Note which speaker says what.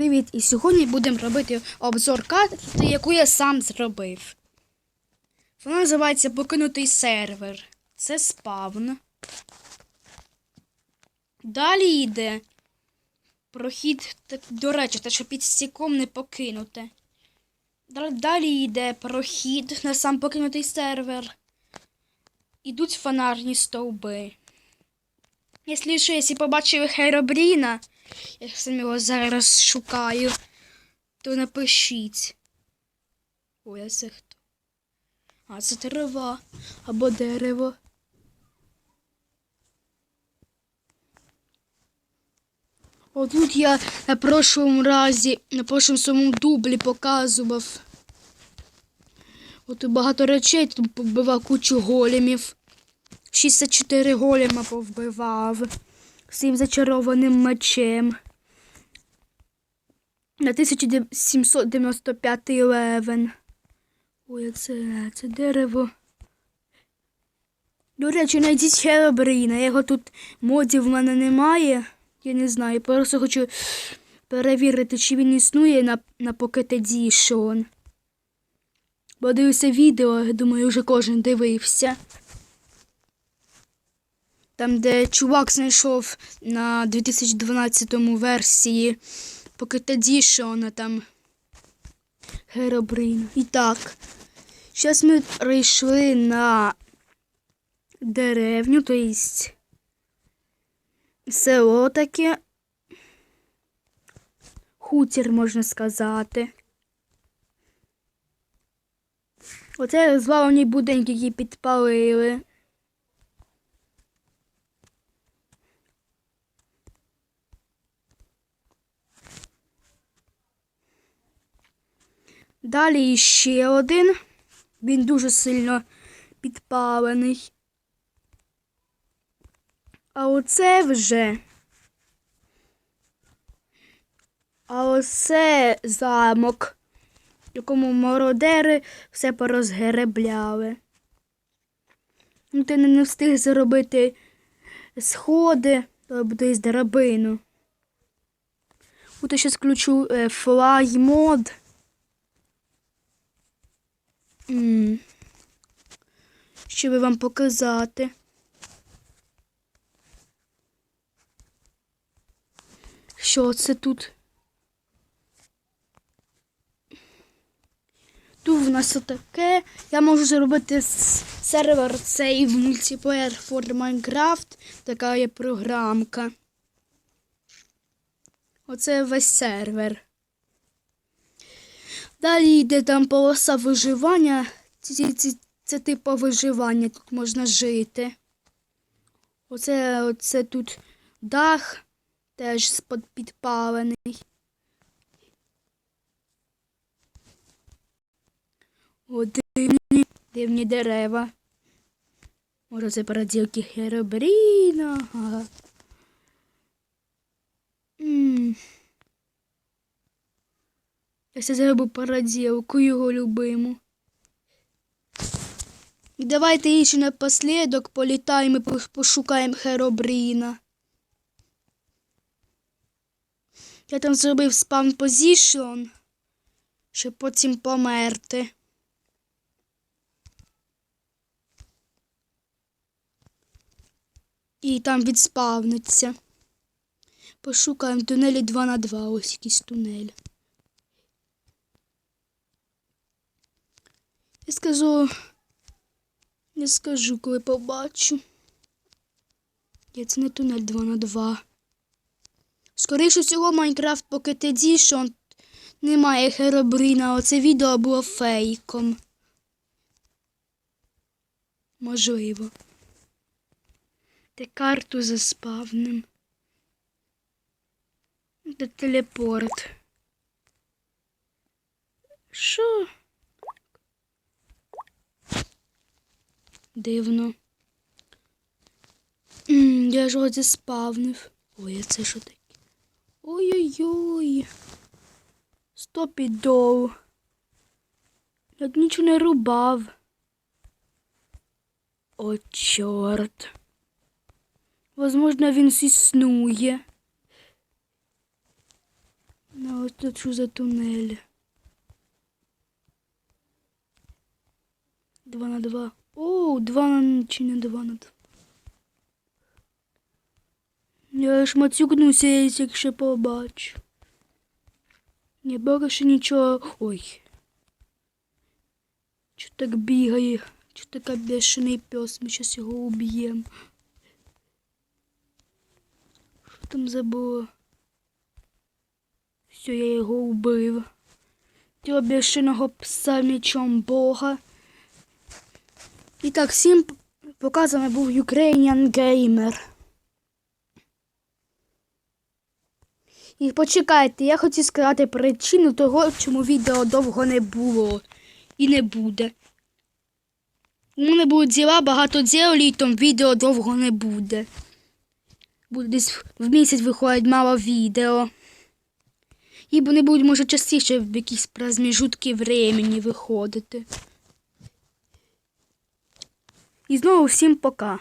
Speaker 1: Привіт! І сьогодні будемо робити обзор карти, яку я сам зробив. Вона називається Покинутий сервер. Це спавн. Далі йде прохід, до речі, те, що під стіком не покинуте. Далі- йде прохід на сам покинутий сервер. Ідуть фонарні стовби. Якщо що, якщо Херобріна, я сам його зараз шукаю, то напишіть. Ой, а це хто? А, це трава або дерево. Отут я на прошлому разі, на прошлому своєму дублі показував. От багато речей, тут побивав кучу големів. 64 голема повбивав своїм зачарованим мечем. На 1795 левен. Ой, це, це дерево. До речі, знайдіть Херобріна. Його тут модів в мене немає. Я не знаю. Просто хочу перевірити, чи він існує на, на Edition. Бо дивився відео, думаю, вже кожен дивився. Там, де чувак знайшов на 2012 версії Pocket Edition, там Херобрин. І так, зараз ми прийшли на деревню, то есть село таке. Хутір, можна сказати. Оце звалені будинки, які підпалили. Далі ще один. Він дуже сильно підпалений. А оце вже. А оце замок, в якому мародери все порозгребляли. Ну, ти не встиг заробити сходи, то буде з драбину. От я зараз включу е, флай мод. Щоб вам показати. Що це тут? Тут в нас отаке. Я можу зробити сервер цей в мультиплеєр for Minecraft. Така є програмка. Оце весь сервер. Далі йде там полоса виживання. Ці, ці, це типу виживання, тут можна жити. Оце, оце тут дах теж підпалений. О, дивні, дивні дерева. Може, це параділки Херобріна. Ага. Я все забув параділку його любиму. Давайте ще напослідок політаємо і пошукаємо Херобріна. Я там зробив спам позішн, щоб потім померти. І там відспавниться. Пошукаємо тунелі 2 на 2 ось якийсь тунель. Я скажу. Не скажу, коли побачу. Я це не тунель 2 на 2. Скоріше всього, Minecraft Pocket Edition немає Херобріна. Оце відео було фейком. Можливо. Ти карту заспавним. Де телепорт. Що? Дивно. Я ж от заспавнив. Ой, а це що таке? Ой-ой-ой. Стопідоу. Я нічого не рубав. О, чорт. Возможно, він існує. Ну, Ось тут що за тунель. Два на два. О, два на чи не два на два. Я ж мацюкнуся, якщо побачу. Не бачиш нічого. Ой. Чо так бігає? Чо така бешений пес? Ми зараз його уб'ємо. Що там забула? Все, я його убив. Цього бешеного пса мечом Бога. І так, всім показами був Ukrainian Gamer. І почекайте, я хотів сказати причину того, чому відео довго не було і не буде. У мене будуть діла, багато діл, літом відео довго не буде. Буде десь в місяць виходить мало відео. І вони будуть, може, частіше в якісь проміжутки времени виходити. І знову всім пока.